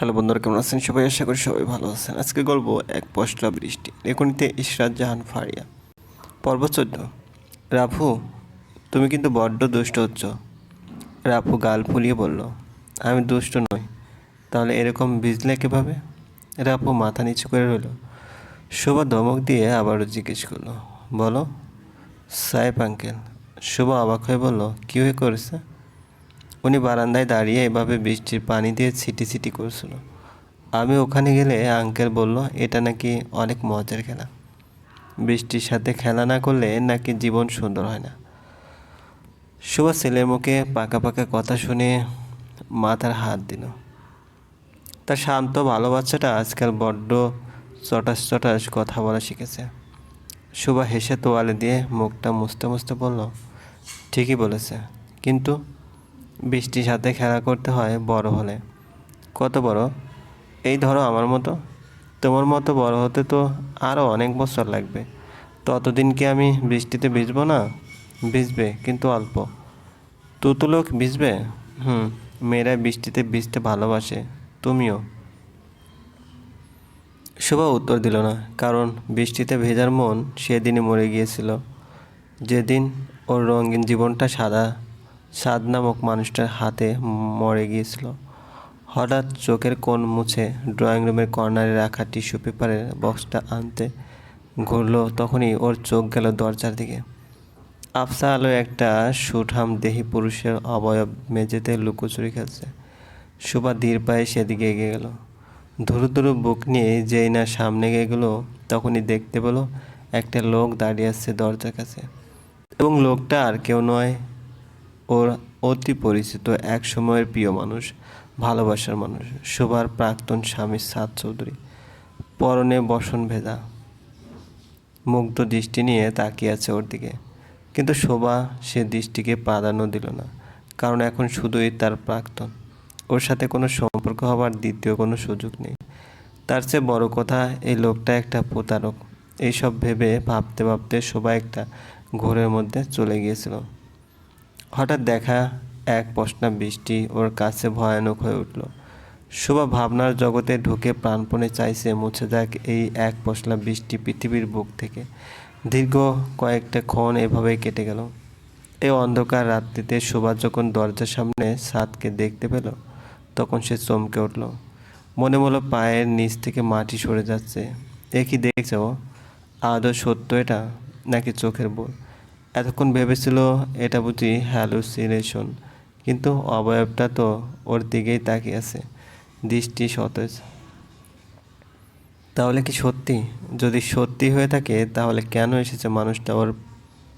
Hello বন্ধুরা, কেমন আছেন? সবাই আশা করি সবাই ভালো আছেন। আজকে গল্প এক পশলা বৃষ্টি। লেখনীতে ইশরাত জাহান ফারিয়া। পর্ব চোদ্দ। রাফু, তুমি কিন্তু বড্ড দুষ্ট হচ্ছ। রাফু গাল ফুলিয়ে বলল, আমি দুষ্ট নই। তাহলে এরকম ভিজলে কীভাবে? রাফু মাথা নিচু করে রইল। শোভা ধমক দিয়ে আবারও জিজ্ঞেস করল, বলো, সাহেব আঙ্কেল। শোভা অবাক হয়ে বলল, কী হয়ে করেছে? উনি বারান্দায় দাঁড়িয়ে এভাবে বৃষ্টির পানি দিয়ে ছিটি ছিটি করছিল। আমি ওখানে গেলে আঙ্কেল বলল, এটা নাকি অনেক মজার খেলা। বৃষ্টির সাথে খেলা না করলে নাকি জীবন সুন্দর হয় না। সুভাষ ছেলের মুখে পাকা পাকা কথা শুনে মাথার হাত দিল। তার শান্ত, ভালো বাচ্চাটা আজকাল বড্ড চটাস চটাস কথা বলা শিখেছে। সুভা হেসে তোয়ালে দিয়ে মুখটা মুছতে মুছতে বলল, ঠিকই বলেছে। কিন্তু বৃষ্টির সাথে খেলা করতে হয় বড় হলে। কত বড়? এই ধরো আমার মতো। তোমার মতো বড় হতে তো আরও অনেক বছর লাগবে। ততদিন কি আমি বৃষ্টিতে ভিজবো না? ভিজবে, কিন্তু অল্প। তুতুলোক ভিজবে? হুম, মেয়েরা বৃষ্টিতে ভিজতে ভালোবাসে। তুমিও। শোভা উত্তর দিল না, কারণ বৃষ্টিতে ভেজার মন সেদিনই মরে গিয়েছিল। যেদিন ওর রঙিন জীবনটা সাদা সাদ নামক মানুষটার হাতে মরে গিয়েছিল। হঠাৎ চোখের কোণ মুছে ড্রয়িং রুমের কর্নারে রাখা টিস্যু পেপারের বক্সটা আনতে ঘুরলো তখনই ওর চোখ গেল দরজার দিকে। আফসা আলো একটা সুঠাম দেহি পুরুষের অবয়ব মেঝেতে লুকোচুরি খেলছে। সুবা ধীর পায়ে সেদিকে এগিয়ে গেল। ধুরু ধুরু বুক নিয়ে যেই না সামনে গিয়ে গেলো, তখনই দেখতে পেল একটা লোক দাঁড়িয়ে আসছে দরজার কাছে। এবং লোকটা আর কেউ নয়। ওর অতি পরিচিত এক সময়ের প্রিয় মানুষ, ভালোবাসার মানুষ শোভার প্রাক্তন স্বামী সাদ চৌধুরী। পরনে বসন ভেজা। মুগ্ধ দৃষ্টি নিয়ে তাকিয়ে আছে ওর দিকে। কিন্তু শোভা সে দৃষ্টিকে প্রাধান্য দিল না, কারণ এখন শুধুই তার প্রাক্তন। ওর সাথে কোনো সম্পর্ক হবার দ্বিতীয় কোনো সুযোগ নেই। তার চেয়ে বড় কথা, এই লোকটা একটা প্রতারক। এইসব ভেবে ভাবতে ভাবতে শোভা একটা ঘোরের মধ্যে চলে গিয়েছিল। হঠাৎ দেখা এক পশনা বৃষ্টি ওর কাছে ভয়ানক হয়ে উঠল। শোভা ভাবনার জগতে ঢুকে প্রাণপণে চাইছে মুছে যাক এই এক পশলা বৃষ্টি পৃথিবীর বুক থেকে। দীর্ঘ কয়েকটা ক্ষণ এভাবেই কেটে গেল। এই অন্ধকার রাত্রিতে শোভা যখন দরজার সামনে সাদকে দেখতে পেল, তখন সে চমকে উঠল। মনে মনে পায়ের নিচ থেকে মাটি সরে যাচ্ছে। এ কি দেখছ আদৌ সত্য এটা নাকি চোখের বোল? এতক্ষণ ভেবেছিল এটা বুঝি হ্যালুসিনেশন কিন্তু অবয়বটা তো ওর দিকেই তাকিয়ে আছে, দৃষ্টি সতেজ। তাহলে কি সত্যি? যদি সত্যি হয়ে থাকে, তাহলে কেন এসেছে মানুষটা ওর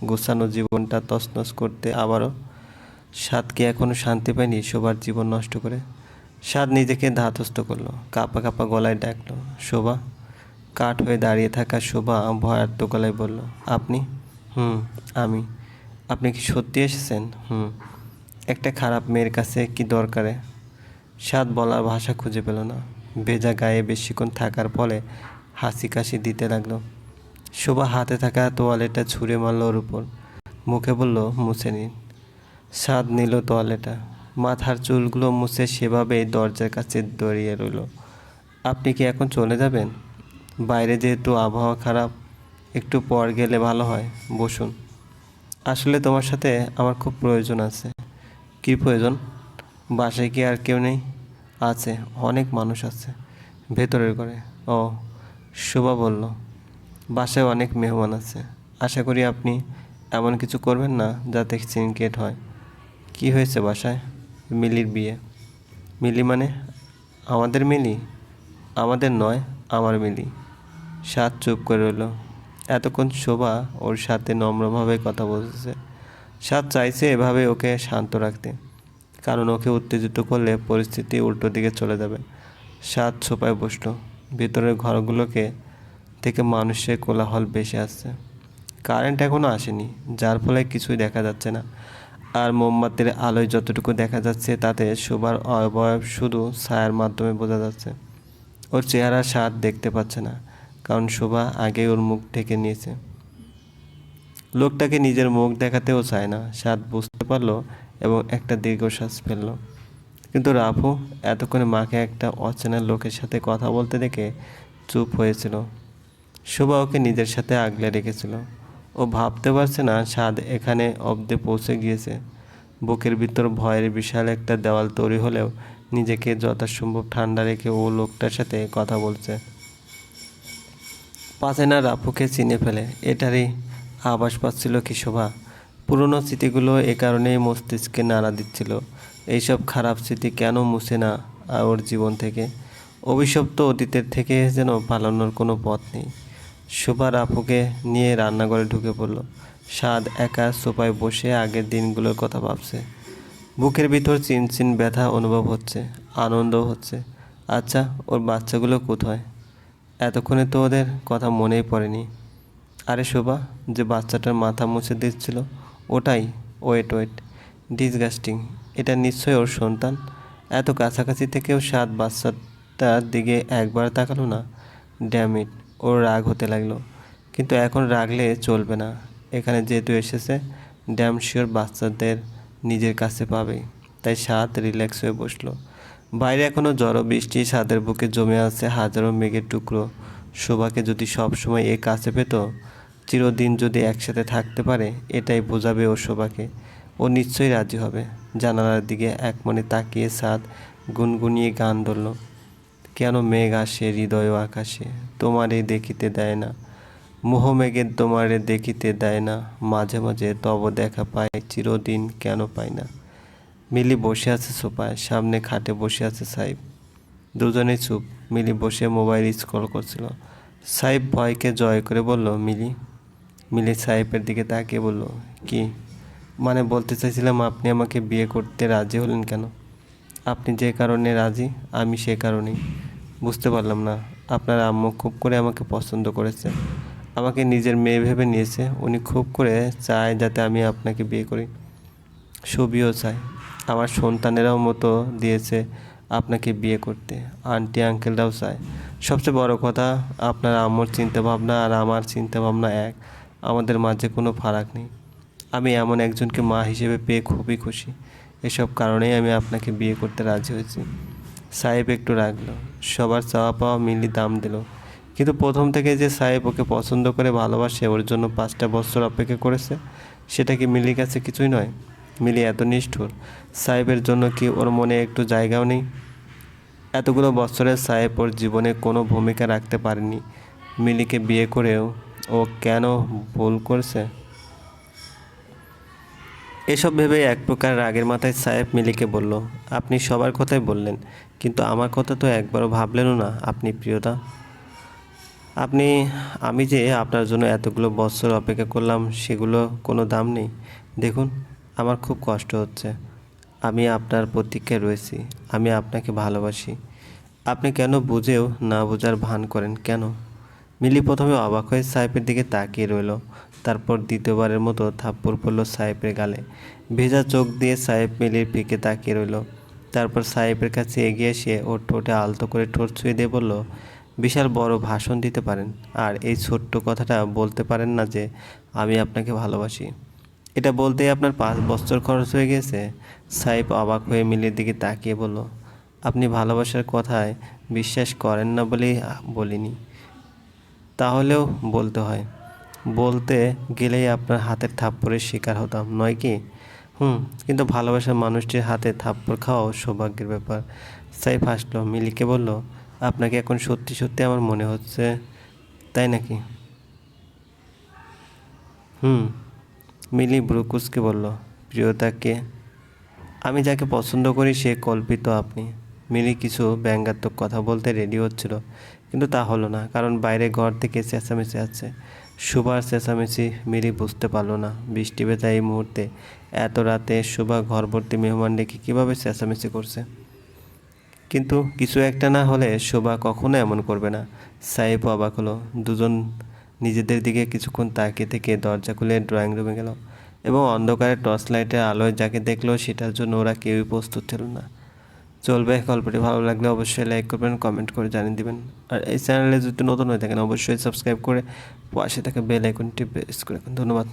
গোছানো জীবনটা তছনছ করতে আবারও? সাদ কি এখনও শান্তি পায়নি শোভার জীবন নষ্ট করে? সাদ নিজেকে ধাতস্থ করল, কাপা কাপা গলায় ডাকলো, শোভা। কাঠ হয়ে দাঁড়িয়ে থাকা শোভা ভয়ার্থ গলায় বলল, আপনি? হুম। আমি। আপনি কি সত্যি এসেছেন? হুম। একটা খারাপ মেয়ের কাছে কি দরকারে? সাদ বলার ভাষা খুঁজে পেল না। ভেজা গায়ে বেশিক্ষণ থাকার ফলে হাসি কাশি দিতে লাগল। শোভা হাতে থাকা তোয়ালেটা ছুঁড়ে মারল ওর উপর। মুখে বলল, মুছে নিন। স্বাদ নিল তোয়ালেটা। মাথার চুলগুলো মুছে সেভাবেই দরজার কাছে দড়িয়ে রইল। আপনি কি এখন চলে যাবেন? বাইরে যেহেতু আবহাওয়া খারাপ একটু পর গেলে ভালো হয়, বসুন। আসলে তোমার সাথে আমার খুব প্রয়োজন আছে। কী প্রয়োজন? বাসায় কি আর কেউ নেই? আছে, অনেক মানুষ আছে, ভেতরের ঘরে। ও, শোভা বলল। বাসায় অনেক মেহমান আছে। আশা করি আপনি এমন কিছু করবেন না যাতে সিনকেট হয়। কি হয়েছে বাসায়? মিলির বিয়ে। মিলি মানে? আমাদের মিলি? আমাদের নয়, আমার মিলি। সাত চুপ করে রইল। এতক্ষণ শোভা ওর সাথে নম্রভাবে কথা বলতেছে। সাত চাইছে এভাবে ওকে শান্ত রাখতে, কারণ ওকে উত্তেজিত করলে পরিস্থিতি উল্টো দিকে চলে যাবে। সাত সোপায় বসল। ভিতরের ঘরগুলোকে থেকে মানুষের কোলাহল বেশি আসছে। কারেন্ট এখনও আসেনি, যার ফলে কিছুই দেখা যাচ্ছে না। আর মোমবাতির আলোয় যতটুকু দেখা যাচ্ছে তাতে শোভার অবয়ব শুধু ছায়ার মাধ্যমে বোঝা যাচ্ছে। ওর চেহারা স্বাদ দেখতে পাচ্ছে না। কারণ শোভা আগেই ওর মুখ ঢেকে নিয়েছে। লোকটাকে নিজের মুখ দেখাতেও চায় না। স্বাদ বুঝতে পারল এবং একটা দীর্ঘশ্বাস ফেলল। কিন্তু রাফু এতক্ষণে মাকে একটা অচেনা লোকের সাথে কথা বলতে দেখে চুপ হয়েছিল। শোভা ওকে নিজের সাথে আগলে রেখেছিল। ও ভাবতে পারছে না স্বাদ এখানে অব্দে পৌঁছে গিয়েছে। বুকের ভিতর ভয়ের বিশাল একটা দেওয়াল তৈরি হলেও নিজেকে যথাসম্ভব ঠান্ডা রেখে ও লোকটার সাথে কথা বলছে। পাশে না রাফুকে চিনে ফেলে। এটারই আভাস পাচ্ছিল কি শোভা পুরনো স্মৃতিগুলো এ কারণেই মস্তিষ্কে নাড়া দিচ্ছিল। এইসব খারাপ স্মৃতি কেন মুছে না ওর জীবন থেকে? অভিশপ্ত অতীতের থেকে যেন পালানোর কোনো পথ নেই। শোভা রাফুকে নিয়ে রান্নাঘরে ঢুকে পড়ল। স্বাদ একা সোফায় বসে আগের দিনগুলোর কথা ভাবছে। বুকের ভিতর চিনচিন ব্যথা অনুভব হচ্ছে, আনন্দও হচ্ছে। আচ্ছা ওর বাচ্চাগুলো কোথায়? এতক্ষণে তো ওদের কথা মনেই পড়েনি। আরে শোভা, যে বাচ্চাটার মাথা মুছে দিচ্ছিল, ওটাই ওয়েট ওয়েট। ডিসগাস্টিং। এটা নিশ্চয়ই ওর সন্তান। এত কাছাকাছি থেকেও সাত বাচ্চাটার দিকে একবার তাকালো না। ড্যামিট ওর রাগ হতে লাগল। কিন্তু এখন রাগলে চলবে না। এখানে যেহেতু এসেছে, ড্যাম শিওর বাচ্চাদের নিজের কাছে পাবে। তাই সাত রিল্যাক্স হয়ে বসল। বাইরে এখনও জড়ো বৃষ্টি সাদের বুকে জমে আছে হাজারো মেঘের টুকরো। শোভাকে যদি সব সময় এ কাছে পেত, চিরদিন যদি একসাথে থাকতে পারে, এটাই বোঝাবে ও শোভাকে। ও নিশ্চয়ই রাজি হবে। জানালার দিকে এক মনে তাকিয়ে সাদ গুনগুনিয়ে গান ধরল। কেন মেঘ আসে হৃদয় আকাশে? তোমারে দেখিতে দেয় না। মোহ মেঘের তোমারে দেখিতে দেয় না। মাঝে মাঝে তব দেখা পায়, চিরদিন কেন পায় না। মিলি বসে আছে সোফায়, সামনে খাটে বসে আছে সাইব। দুজনেই চুপ, মিলি বসে মোবাইল স্ক্রল করছিল। সাইব ভয়কে জয় করে বলল, মিলি। মিলি সাহেবের দিকে তাকিয়ে বলল, কি? মানে বলতে চাইছিলাম আপনি আমাকে বিয়ে করতে রাজি হলেন কেন? আপনি যে কারণে রাজি, আমি সে কারণেই। বুঝতে পারলাম না, আপনার আম্মু খুব করে আমাকে পছন্দ করেছে। আমাকে নিজের মেয়ে ভেবে নিয়েছে, উনি খুব করে চায় যাতে আমি আপনাকে বিয়ে করি। ছবিও চায়। আমার সন্তানেরাও মতো দিয়েছে আপনাকে বিয়ে করতে। আন্টি আঙ্কেলরাও চায়। সবচেয়ে বড় কথা, আপনার আম্মুর চিন্তাভাবনা আর আমার চিন্তাভাবনা এক। আমাদের মাঝে কোনো ফারাক নেই। আমি এমন একজনকে মা হিসেবে পেয়ে খুবই খুশি। এসব কারণেই আমি আপনাকে বিয়ে করতে রাজি হয়েছি। সাহেব একটু রাখল সবার চাওয়া পাওয়া মিলি দাম দিল। কিন্তু প্রথম থেকে যে সাহেব ওকে পছন্দ করে ভালোবাসে, ওর জন্য পাঁচটা বছর অপেক্ষা করেছে, সেটা কি মিলির কাছে কিছুই নয়? মিলি এত নিষ্ঠুর। সাহেবের জন্য কি ওর মনে একটু জায়গাও নেই? এতগুলো বছরের সাহেব ওর জীবনে কোনো ভূমিকা রাখতে পারেনি। মিলিকে বিয়ে করেও ও কেন ভুল করছে? এসব ভেবে এক প্রকার রাগের মাথায় সাহেব মিলিকে বলল, আপনি সবার কথাই বললেন, কিন্তু আমার কথা তো একবারও ভাবলেনও না আপনি প্রিয়তা আপনি, আমি যে আপনার জন্য এতগুলো বছর অপেক্ষা করলাম সেগুলো কোনো দাম নেই। দেখুন আমার খুব কষ্ট হচ্ছে। আমি আপনার প্রতীক্ষায় রয়েছি। আমি আপনাকে ভালোবাসি। আপনি কেন বুঝেও না বোঝার ভান করেন কেন? মিলি প্রথমে অবাক হয়ে সাহেবের দিকে তাকিয়ে রইল। তারপর দ্বিতীয়বারের মতো থাপ্পড় পড়ল সাহেবের গালে। ভেজা চোখ দিয়ে সাহেব মিলির পিকে তাকিয়ে রইল। তারপর সাহেবের কাছে এগিয়ে এসে ওর ঠোঁটে আলতো করে ঠোঁট ছুঁয়ে দিয়ে বলল, বিশাল বড় ভাষণ দিতে পারেন। আর এই ছোট্ট কথাটা বলতে পারেন না যে, আমি আপনাকে ভালোবাসি। এটা বলতেই আপনার পাঁচ বছর খরচ হয়ে গেছে। সাহেব অবাক হয়ে মিলির দিকে তাকিয়ে বলল, আপনি ভালোবাসার কথায় বিশ্বাস করেন না বলেই বলিনি। তাহলেও বলতে হয়। বলতে গেলেই আপনার হাতের থাপ্পড়ের শিকার হতাম, নয় কি? হুম, কিন্তু ভালোবাসার মানুষটির হাতে থাপ্পড় খাওয়াও সৌভাগ্যের ব্যাপার। সাইফ হাসলো, মিলিকে বলল, আপনাকে এখন সত্যি সত্যি আমার মনে হচ্ছে, তাই নাকি? হুম মিলি ব্রুকুসকে বলল, প্রিয়তাকে, আমি যাকে পছন্দ করি সে কল্পিত আপনি। মিলি কিছু ব্যঙ্গাত্মক কথা বলতে রেডি হচ্ছিল, কিন্তু তা হলো না, কারণ বাইরে ঘর থেকে চেঁচামেচি আছে সুভার চেঁচামেচি মিলি বুঝতে পারল না, বৃষ্টি বেতা এই মুহূর্তে। এত রাতে সুভা ঘর ভর্তি মেহমান ডেকে কীভাবে চেঁচামেচি করছে? কিন্তু কিছু একটা না হলে শোভা কখনো এমন করবে না। সাহেব অবাক হলো, দুজন নিজেদের দিকে কিছুক্ষণ তাকিয়ে থেকে দরজা খুলে ড্রয়িং রুমে গেল এবং অন্ধকারে টর্চ লাইটের আলোয় যাকে দেখল সেটার জন্য ওরা কেউই প্রস্তুত ছিল না। চলবে, গল্পটি ভালো লাগলে অবশ্যই লাইক করবেন কমেন্ট করে জানিয়ে দেবেন। আর এই চ্যানেলে যদি নতুন হয়ে থাকেন, অবশ্যই সাবস্ক্রাইব করে পাশে থাকা বেল আইকনটি প্রেস করে ধন্যবাদ।